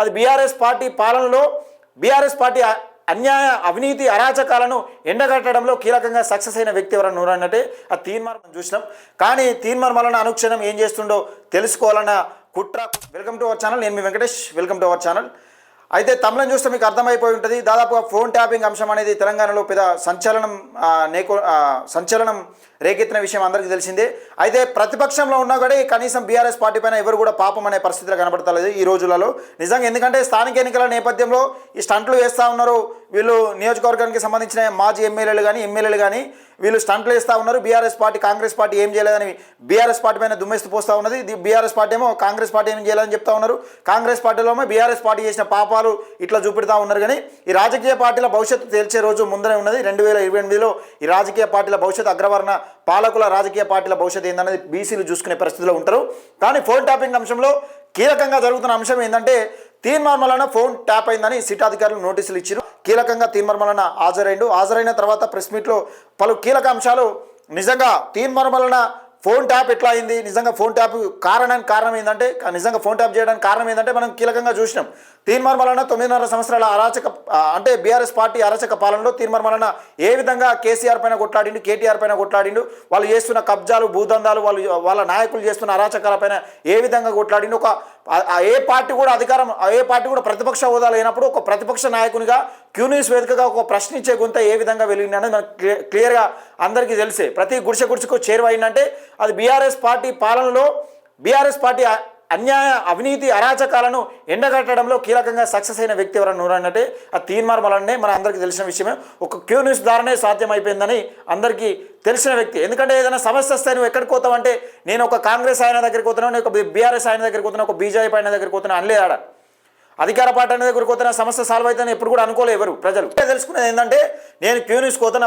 అది BRS party పాలనలో BRS party అన్యాయ అవినీతి అరాచకాలను ఎండగట్టడంలో కీలకంగా సక్సెస్ అయిన వ్యక్తి ఎవరన్నా ఉన్నారంటే ఆ తీన్మార్ మనం చూసినాం. కానీ తీన్మార్ మలన అనుక్షణం ఏం చేస్తుండో తెలుసుకోవాలన్న కుట్ర వెల్కమ్ టు అవర్ ఛానల్. నేను మీ Venkatesh welcome to our channel. అయితే తమిళం చూస్తే మీకు అర్థమైపోయి ఉంటుంది దాదాపుగా ఫోన్ ట్యాపింగ్ అంశం అనేది తెలంగాణలో పెద్ద సంచలనం నేకో సంచలనం రేకెత్తిన విషయం అందరికీ తెలిసిందే. అయితే ప్రతిపక్షంలో ఉన్నా కూడా కనీసం బీఆర్ఎస్ పార్టీ పైన ఎవరు కూడా పాపం అనే పరిస్థితిలో కనబడతలేదు ఈ రోజులలో. నిజంగా ఎందుకంటే స్థానిక ఎన్నికల నేపథ్యంలో ఈ స్టంట్లు వేస్తూ ఉన్నారు. వీళ్ళు నియోజకవర్గానికి సంబంధించిన మాజీ ఎమ్మెల్యేలు కానీ ఎమ్మెల్యేలు కానీ వీళ్ళు స్టంట్లు వేస్తూ ఉన్నారు. బీఆర్ఎస్ పార్టీ కాంగ్రెస్ పార్టీ ఏం చేయలేదని బీఆర్ఎస్ పార్టీ పైన దుమ్మెస్తు పోస్తూ ఉన్నది. బీఆర్ఎస్ పార్టీ ఏమో కాంగ్రెస్ పార్టీ ఏం చేయాలని చెప్తా ఉన్నారు. కాంగ్రెస్ పార్టీలో బీఆర్ఎస్ పార్టీ చేసిన పాపాలు ఇట్లా చూపెడతా ఉన్నారు కానీ ఈ రాజకీయ పార్టీల భవిష్యత్తు తేల్చే రోజు ముందరే ఉన్నది. రెండు వేల ఇరవై ఎనిమిదిలో ఈ రాజకీయ పార్టీల భవిష్యత్తు అగ్రవర్ణ పాలకుల రాజకీయ పార్టీల భవిష్యత్తు ఏందనేది బీసీలు చూసుకునే పరిస్థితిలో ఉంటారు. కానీ ఫోన్ ట్యాపింగ్ అంశంలో కీలకంగా జరుగుతున్న అంశం ఏంటంటే తీర్మార్మలన ఫోన్ ట్యాప్ అయిందని సిట్ అధికారులు నోటీసులు ఇచ్చారు కీలకంగా తీర్మార్మలన హాజరైండు. హాజరైన తర్వాత ప్రెస్ మీట్లో పలు కీలక అంశాలు నిజంగా తీర్మార్మలన ఫోన్ ట్యాప్ ఎట్లా అయింది? నిజంగా ఫోన్ ట్యాప్ కారణానికి కారణం ఏంటంటే నిజంగా ఫోన్ ట్యాప్ చేయడానికి కారణం ఏంటంటే మనం కీలకంగా చూసినాం. తీర్మార్ మలన తొమ్మిదిన్నర సంవత్సరాల అరాచక అంటే బీఆర్ఎస్ పార్టీ అరాచక పాలనలో తీర్మార్ మలన ఏ విధంగా కేసీఆర్ పైన కొట్లాడిండు కేటీఆర్ పైన కొట్లాడిండు వాళ్ళు చేస్తున్న కబ్జాలు భూదందాలు వాళ్ళు వాళ్ళ నాయకులు చేస్తున్న అరాచకాల పైన ఏ విధంగా కొట్లాడిండు ఒక ఏ పార్టీ కూడా అధికారం ఏ పార్టీ కూడా ప్రతిపక్ష హోదా లేనప్పుడు ఒక ప్రతిపక్ష నాయకునిగా క్యూనిస్ వేదికగా ఒక ప్రశ్నించే గుంత ఏ విధంగా వెలిగిందనేది మనకు క్లియర్గా అందరికీ తెలిసే. ప్రతి గుడిసె గుడిసెకు చేరువైందంటే అది బీఆర్ఎస్ పార్టీ పాలనలో బీఆర్ఎస్ పార్టీ అన్యాయ అవినీతి అరాచకాలను ఎండగట్టడంలో కీలకంగా సక్సెస్ అయిన వ్యక్తి ఎవరన్నా ఉన్నారంటే ఆ తీన్మార్ మలన్నే మన అందరికీ తెలిసిన విషయమే. ఒక క్యూ న్యూస్ ద్వారానే సాధ్యమైపోయిందని అందరికీ తెలిసిన వ్యక్తి. ఎందుకంటే ఏదైనా సమస్య వస్తే నువ్వు ఎక్కడికి పోతావంటే నేను ఒక కాంగ్రెస్ ఆయన దగ్గరికి పోతున్నాను నేను ఒక బీఆర్ఎస్ ఆయన దగ్గరికి పోతున్నా ఒక బీజేపీ ఆయన దగ్గరికి పోతున్నా అనలే ఆడ. అధికార పార్టీ అనేది దగ్గరికి పోతున్న సమస్య సాల్వ్ అవుతుందని ఎప్పుడు కూడా అనుకోలే ఎవరు ప్రజలు. తెలుసుకునేది ఏంటంటే నేను క్యూనిస్ న్యూస్ కోతున్న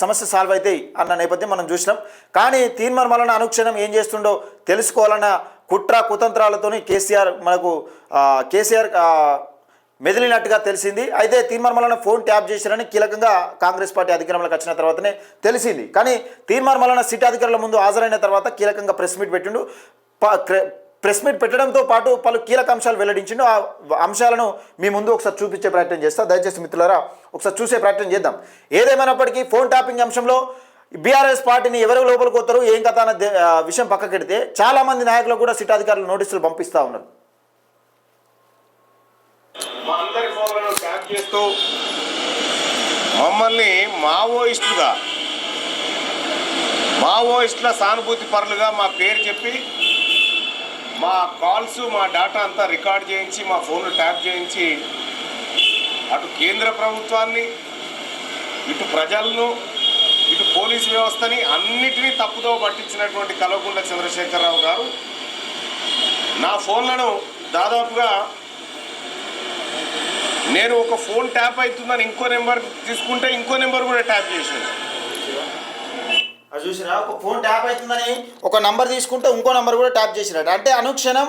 సమస్య సాల్వ్ అవుతాయి అన్న నేపథ్యం మనం చూసినాం. కానీ తీర్మార్ అనుక్షణం ఏం చేస్తుండో తెలుసుకోవాలన్న కుట్ర కుతంత్రాలతోని కేసీఆర్ మనకు కేసీఆర్ మెదిలినట్టుగా తెలిసింది. అయితే తీర్మార్మలన ఫోన్ ట్యాప్ చేశారని కీలకంగా కాంగ్రెస్ పార్టీ అధికారంలోకి వచ్చిన తర్వాతనే తెలిసింది. కానీ తీర్మార్ సిటీ అధికారుల ముందు హాజరైన తర్వాత కీలకంగా ప్రెస్ మీట్ పెట్టిండు. ప- ప్రెస్ మీట్ పెట్టడంతో పాటు పలు కీలక అంశాలు వెల్లడించిండు. ఆ అంశాలను మీ ముందు ఒకసారి చూపించే ప్రయత్నం చేస్తా. దయచేసి మిత్రులారా ఒకసారి చూసే ప్రయత్నం చేద్దాం. ఏదేమైనప్పటికీ ఫోన్ ట్యాపింగ్ అంశంలో బీఆర్ఎస్ పార్టీని ఎవరు లోపలికి పోతారు ఏం కథ అన్న విషయం పక్కకెడితే చాలా మంది నాయకులకు కూడా సిట్ అధికారులు నోటీసులు పంపిస్తా ఉన్నారు. మా అందరి ట్యాప్ చేస్తూ మమ్మల్ని మావోయిస్టులుగా మావోయిస్టుల సానుభూతి పరులుగా మా పేరు చెప్పి మా కాల్స్ మా డేటా అంతా రికార్డ్ చేయించి మా ఫోన్లు ట్యాప్ చేయించి అటు కేంద్ర ప్రభుత్వాన్ని ఇటు ప్రజలను ఇటు పోలీసు వ్యవస్థని అన్నిటినీ తప్పుదో పట్టించినటువంటి కల్వకుంట్ల చంద్రశేఖరరావు గారు నా ఫోన్లను దాదాపుగా నేను ఒక ఫోన్ ట్యాప్ అవుతుందని ఇంకో నెంబర్ తీసుకుంటే ఇంకో నెంబర్ కూడా ట్యాప్ చేసింది అది చూసినా ఒక ఫోన్ ట్యాప్ అవుతుందని ఒక నంబర్ తీసుకుంటే ఇంకో నంబర్ కూడా ట్యాప్ చేసినట్టు అంటే అనుక్షణం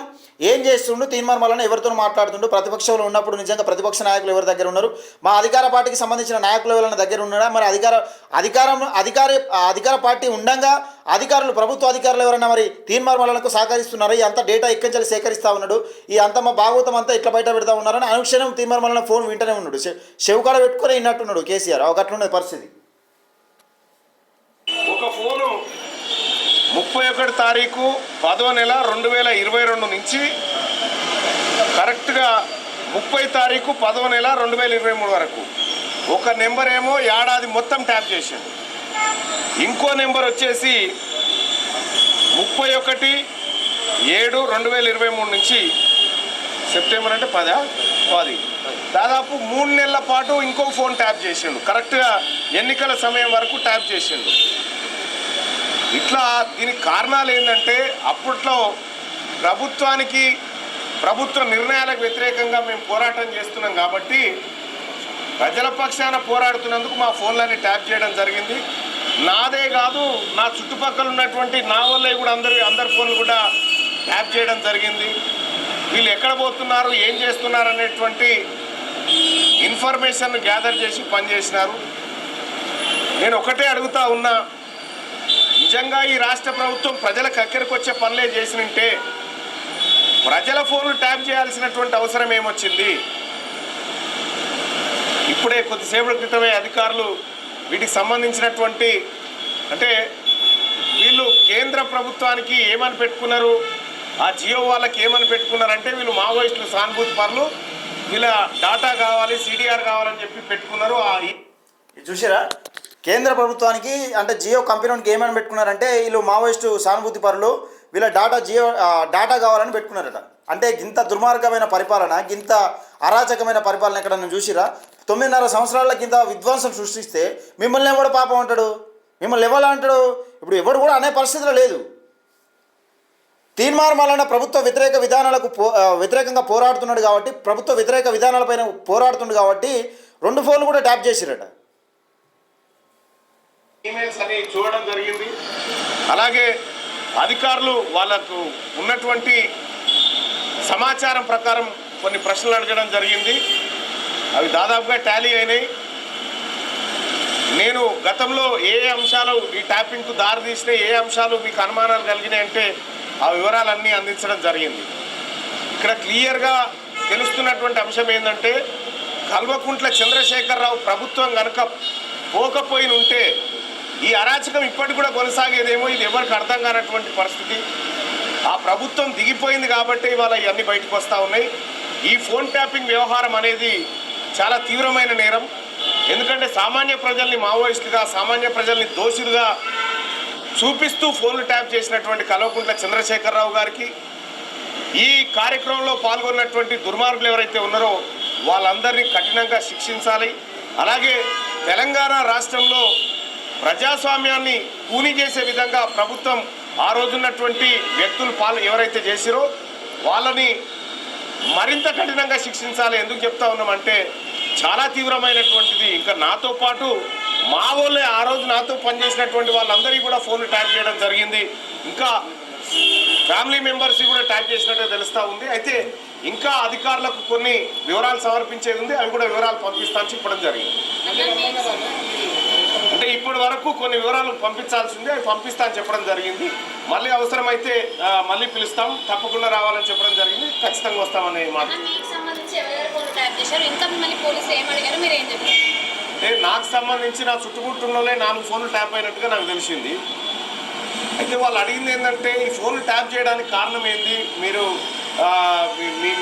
ఏం చేస్తుండు? తీర్మానం వలన ఎవరితో మాట్లాడుతుండు. ప్రతిపక్షంలో ఉన్నప్పుడు నిజంగా ప్రతిపక్ష నాయకులు ఎవరి దగ్గర ఉన్నారు? మా అధికార పార్టీకి సంబంధించిన నాయకులు ఎవరైనా దగ్గర ఉన్నారా? మరి అధికార అధికారం అధికార అధికార పార్టీ ఉండగా అధికారులు ప్రభుత్వ అధికారులు ఎవరైనా మరి తీర్మానం వలనకు సహకరిస్తున్నారా? ఈ అంత డేటా ఎక్కడి సేకరిస్తూ ఉన్నాడు. ఈ అంత మా భాగవతం అంతా ఇట్లా బయట పెడతా ఉన్నారని అనుక్షణం తీర్మానం వలన ఫోన్ వింటనే ఉన్నాడు. చెవుకాడ పెట్టుకొని విన్నట్టున్నాడు కేసీఆర్. ఒక పరిస్థితి ఒక ఫోను ముప్పై ఒకటి తారీఖు పదో నెల రెండు వేల ఇరవై రెండు నుంచి కరెక్ట్గా ముప్పై తారీఖు పదో నెల రెండు వేల ఇరవై మూడు వరకు. ఒక నెంబర్ ఏమో ఏడాది మొత్తం ట్యాప్ చేసిండు ఇంకో నెంబర్ వచ్చేసి ముప్పై ఒకటి ఏడు రెండు వేల ఇరవై మూడు నుంచి సెప్టెంబర్ అంటే పదా? పది. దాదాపు మూడు నెలల పాటు ఇంకో ఫోన్ ట్యాప్ చేసిండు. కరెక్ట్గా ఎన్నికల సమయం వరకు ట్యాప్ చేసిండు. ఇట్లా దీనికి కారణాలు ఏంటంటే అప్పట్లో ప్రభుత్వానికి ప్రభుత్వ నిర్ణయాలకు వ్యతిరేకంగా మేము పోరాటం చేస్తున్నాం కాబట్టి ప్రజల పక్షాన పోరాడుతున్నందుకు మా ఫోన్లన్నీ ట్యాప్ చేయడం జరిగింది. నాదే కాదు నా చుట్టుపక్కల ఉన్నటువంటి నా వల్లే కూడా అందరి అందరి ఫోన్లు కూడా ట్యాప్ చేయడం జరిగింది. వీళ్ళు ఎక్కడ పోతున్నారు ఏం చేస్తున్నారు అనేటువంటి ఇన్ఫర్మేషన్ గ్యాదర్ చేసి పనిచేసినారు. నేను ఒకటే అడుగుతా ఉన్నా నిజంగా ఈ రాష్ట్ర ప్రభుత్వం ప్రజలకు అక్కడికి వచ్చే పనులే చేసినంటే ప్రజల ఫోన్లు ట్యాప్ చేయాల్సినటువంటి అవసరం ఏమొచ్చింది? ఇప్పుడే కొద్దిసేపటి క్రితమే అధికారులు వీటికి సంబంధించినటువంటి అంటే వీళ్ళు కేంద్ర ప్రభుత్వానికి ఏమని పెట్టుకున్నారు? ఆ జియో వాళ్ళకి ఏమని పెట్టుకున్నారంటే వీళ్ళు మావోయిస్టులు సానుభూతి పనులు వీళ్ళ డాటా కావాలి సిడిఆర్ కావాలని చెప్పి పెట్టుకున్నారు. ఆ ఇది చూసారా? కేంద్ర ప్రభుత్వానికి అంటే జియో కంపెనీకి ఏమని పెట్టుకున్నారంటే వీళ్ళు మావోయిస్టు సానుభూతి పరులు వీళ్ళ డాటా జియో డాటా కావాలని పెట్టుకున్నారట. అంటే ఇంత దుర్మార్గమైన పరిపాలన ఇంత అరాచకమైన పరిపాలన ఎక్కడ చూసిరా? తొమ్మిదిన్నర సంవత్సరాల కింద విధ్వంసం సృష్టిస్తే మిమ్మల్ని ఎవడు పాపం అంటాడు? మిమ్మల్ని ఎవరు అంటాడు? ఇప్పుడు ఎవడు కూడా అనే పరిస్థితిలో లేదు. తీన్మార్ ప్రభుత్వ వ్యతిరేక విధానాలకు పో వ్యతిరేకంగా పోరాడుతున్నాడు కాబట్టి ప్రభుత్వ వ్యతిరేక విధానాలపైన పోరాడుతున్నాడు కాబట్టి రెండు ఫోన్లు కూడా ట్యాప్ చేసిరట. ఈమెయిల్స్ అని చూడడం జరిగింది. అలాగే అధికారులు వాళ్ళకు ఉన్నటువంటి సమాచారం ప్రకారం కొన్ని ప్రశ్నలు అడగడం జరిగింది. అవి దాదాపుగా టాలీ అయినాయి. నేను గతంలో ఏ ఏ అంశాలు ఈ ట్యాపింగ్కు దారి ఏ అంశాలు మీకు అనుమానాలు కలిగినాయి అంటే ఆ వివరాలన్నీ అందించడం జరిగింది. ఇక్కడ క్లియర్గా తెలుస్తున్నటువంటి అంశం ఏంటంటే కల్వకుంట్ల చంద్రశేఖరరావు ప్రభుత్వం కనుక పోకపోయిన ఉంటే ఈ అరాచకం ఇప్పటికి కూడా కొనసాగేదేమో ఇది ఎవరికి అర్థం కానటువంటి పరిస్థితి. ఆ ప్రభుత్వం దిగిపోయింది కాబట్టి ఇవాళ ఇవన్నీ బయటకు వస్తూ ఉన్నాయి. ఈ ఫోన్ ట్యాపింగ్ వ్యవహారం అనేది చాలా తీవ్రమైన నేరం. ఎందుకంటే సామాన్య ప్రజల్ని మావోయిస్టుగా సామాన్య ప్రజల్ని దోషులుగా చూపిస్తూ ఫోన్లు ట్యాప్ చేసినటువంటి కల్వకుంట్ల చంద్రశేఖరరావు గారికి ఈ కార్యక్రమంలో పాల్గొన్నటువంటి దుర్మార్గులు ఎవరైతే ఉన్నారో వాళ్ళందరినీ కఠినంగా శిక్షించాలి. అలాగే తెలంగాణ రాష్ట్రంలో ప్రజాస్వామ్యాన్ని కూని చేసే విధంగా ప్రభుత్వం ఆ రోజున్నటువంటి వ్యక్తులు పాలు ఎవరైతే చేసిరో వాళ్ళని మరింత కఠినంగా శిక్షించాలి. ఎందుకు చెప్తా ఉన్నామంటే చాలా తీవ్రమైనటువంటిది. ఇంకా నాతో పాటు మా వాళ్ళే ఆ రోజు నాతో పనిచేసినటువంటి వాళ్ళందరికీ కూడా ఫోన్లు ట్యాప్ చేయడం జరిగింది. ఇంకా ఫ్యామిలీ మెంబర్స్ కూడా ట్యాప్ చేసినట్టు తెలుస్తూ ఉంది. అయితే ఇంకా అధికారులకు కొన్ని వివరాలు సమర్పించేది ఉంది. అవి కూడా వివరాలు పంపిస్తాను చెప్పడం జరిగింది. అంటే ఇప్పటి వరకు కొన్ని వివరాలు పంపించాల్సిందే అవి పంపిస్తా అని చెప్పడం జరిగింది. మళ్ళీ అవసరమైతే మళ్ళీ పిలుస్తాం. తప్పకుండా రావాలని చెప్పడం జరిగింది. ఖచ్చితంగా వస్తామని మాట. అంటే నాకు సంబంధించి నా చుట్టుముట్టులోనే నాలుగు ఫోన్లు ట్యాప్ అయినట్టుగా నాకు తెలిసింది. అయితే వాళ్ళు అడిగింది ఏంటంటే ఈ ఫోన్లు ట్యాప్ చేయడానికి కారణం ఏంది? మీరు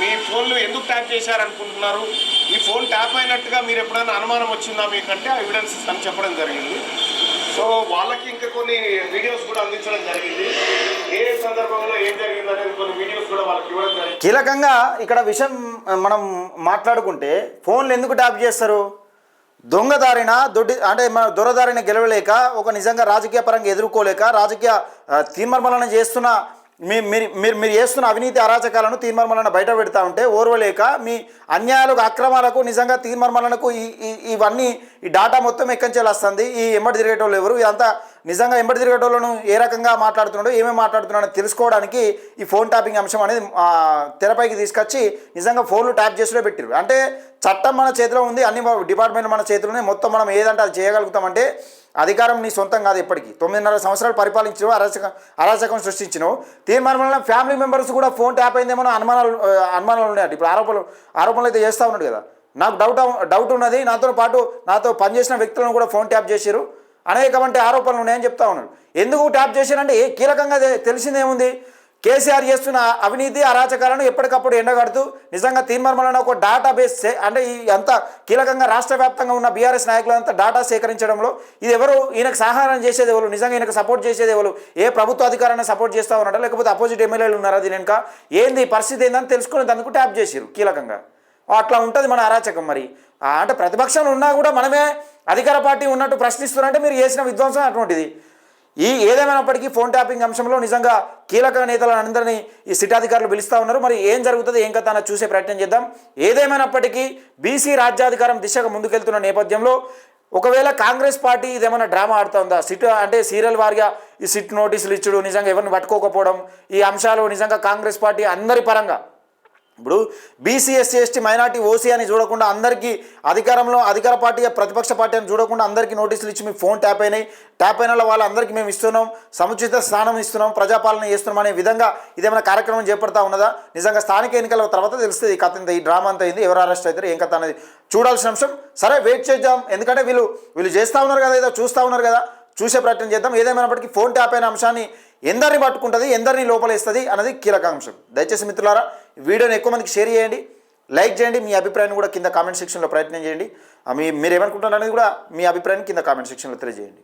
మీ ఫోన్లు ఎందుకు ట్యాప్ చేశారనుకుంటున్నారు? ఈ ఫోన్ ట్యాప్ అయినట్టుగా మీరు ఎప్పుడైనా అనుమానం వచ్చిందా మీకంటే? ఆ ఎవిడెన్సెస్ అని చెప్పడం జరిగింది. సో వాళ్ళకి ఇంకా కొన్ని వీడియోస్ కూడా అందించడం జరిగింది. ఏ సందర్భంలో ఏం జరిగింది అనేది కొన్ని వీడియోస్ కూడా వాళ్ళకి ఇవ్వడం జరిగింది. కీలకంగా ఇక్కడ విషయం మనం మాట్లాడుకుంటే ఫోన్లు ఎందుకు ట్యాప్ చేస్తారు? దొంగదారిన దొడ్డి అంటే మన దొరదారిన గెలవలేక ఒక నిజంగా రాజకీయ పరంగా ఎదుర్కోలేక రాజకీయ తీర్మర్మలను చేస్తున్న మీ మీరు మీరు మీరు చేస్తున్న అవినీతి అరాచకాలను తీర్మర్మలను బయట పెడతా ఉంటే ఓర్వలేక మీ అన్యాయాలకు అక్రమాలకు నిజంగా తీర్మర్మలకు ఈ ఈ- ఇవన్నీ ఈ డాటా మొత్తం ఎక్కంచేలా వస్తుంది ఈ ఎమ్మటి తిరిగేటోళ్ళు ఎవరు? ఇదంతా నిజంగా ఎంబడి తిరిగేటోళ్ళను ఏ రకంగా మాట్లాడుతున్నాడో ఏమేమి మాట్లాడుతున్నాడో తెలుసుకోవడానికి ఈ ఫోన్ ట్యాపింగ్ అంశం అనేది తెరపైకి తీసుకొచ్చి నిజంగా ఫోన్లు ట్యాప్ చేసిలో పెట్టారు అంటే చట్టం మన చేతిలో ఉంది అన్ని డిపార్ట్మెంట్ మన చేతిలోనే మొత్తం మనం ఏదంటే అది చేయగలుగుతామంటే అధికారం నీ సొంతం కాదు ఎప్పటికీ. తొమ్మిదిన్నర సంవత్సరాలు పరిపాలించినవు అరాచకం అరాచకం సృష్టించినావు. తీర్మానం ఫ్యామిలీ మెంబర్స్ కూడా ఫోన్ ట్యాప్ అయిందేమో అనుమానాలు అనుమానాలు ఉన్నాయి ఇప్పుడు ఆరోపణలు ఆరోపణలు అయితే చేస్తూ ఉన్నాడు కదా. నాకు డౌట్ డౌట్ ఉన్నది. నాతో పాటు నాతో పనిచేసిన వ్యక్తులను కూడా ఫోన్ ట్యాప్ చేశారు అనేకమంటే ఆరోపణలు ఉన్నాయని చెప్తా ఉన్నాడు. ఎందుకు ట్యాప్ చేశారంటే ఏ కీలకంగా తెలిసిందేముంది? కేసీఆర్ చేస్తున్న అవినీతి అరాచకాలను ఎప్పటికప్పుడు ఎండగడుతూ నిజంగా తీర్మానం ఒక డాటా బేస్ అంటే ఈ అంత కీలకంగా రాష్ట్ర వ్యాప్తంగా ఉన్న బీఆర్ఎస్ నాయకులంతా డాటా సేకరించడంలో ఇది ఎవరు ఈయనకు సహాయం చేసేది ఎవరు? నిజంగా ఈయనకు సపోర్ట్ చేసేది ఎవరు? ఏ ప్రభుత్వ అధికారాన్ని సపోర్ట్ చేస్తా ఉన్నారా లేకపోతే అపోజిట్ ఎమ్మెల్యేలు ఉన్నారా దీని వెనుక? ఏంది పరిస్థితి ఏందని తెలుసుకునేందుకు ట్యాప్ చేసిరు కీలకంగా. అట్లా ఉంటుంది మన అరాచకం మరి. అంటే ప్రతిపక్షంలో ఉన్నా కూడా మనమే అధికార పార్టీ ఉన్నట్టు ప్రశ్నిస్తున్నారంటే మీరు చేసిన విధ్వంసం అటువంటిది. ఈ ఏదేమైనప్పటికీ ఫోన్ ట్యాపింగ్ అంశంలో నిజంగా కీలక నేతలందరినీ ఈ సిట్ అధికారులు పిలుస్తూ ఉన్నారు. మరి ఏం జరుగుతుంది ఏం కథ చూసే ప్రయత్నం చేద్దాం. ఏదేమైనప్పటికీ బీసీ రాజ్యాధికారం దిశగా ముందుకెళ్తున్న నేపథ్యంలో ఒకవేళ కాంగ్రెస్ పార్టీ ఇదేమైనా డ్రామా ఆడుతుందా సిట్ అంటే సీరియల్ వారిగా ఈ సిట్ నోటీసులు ఇచ్చుడు నిజంగా ఎవరిని పట్టుకోకపోవడం ఈ అంశాలు నిజంగా కాంగ్రెస్ పార్టీ అందరి పరంగా ఇప్పుడు BC SC ST minority OC అని చూడకుండా అందరికీ అధికారంలో అధికార పార్టీ ప్రతిపక్ష పార్టీ అని చూడకుండా అందరికీ నోటీసులు ఇచ్చి మీ ఫోన్ ట్యాప్ అయినాయి. ట్యాప్ అయిన వాళ్ళందరికీ మేము ఇస్తున్నాం. సముచిత స్థానం ఇస్తున్నాం. ప్రజాపాలన చేస్తున్నాం అనే విధంగా ఇదేమైనా కార్యక్రమం చేపడతా ఉన్నదా? నిజంగా స్థానిక ఎన్నికల తర్వాత తెలుస్తుంది ఈ కథ. ఈ డ్రామా అంతా అయింది ఎవరు అరెస్ట్ అవుతారు? ఏం కథ అనేది చూడాల్సిన అంశం. సరే వెయిట్ చేద్దాం. ఎందుకంటే వీళ్ళు వీళ్ళు చేస్తూ ఉన్నారు కదా ఏదో చూస్తూ ఉన్నారు కదా. చూసే ప్రయత్నం చేద్దాం. ఏదేమైనప్పటికీ ఫోన్ ట్యాప్ అయిన అంశాన్ని ఎందరిని పట్టుకుంటుంది ఎందరిని లోపలేస్తుంది అన్నది కీలక అంశం. దయచేసి మిత్రులారా వీడియోని ఎక్కువ మందికి షేర్ చేయండి లైక్ చేయండి మీ అభిప్రాయాన్ని కూడా కింద కామెంట్ సెక్షన్లో ప్రయత్నం చేయండి. మీ మీరు ఏమనుకుంటున్నారు అనేది కూడా మీ అభిప్రాయాన్ని కింద కామెంట్ సెక్షన్లో తెలియజేయండి.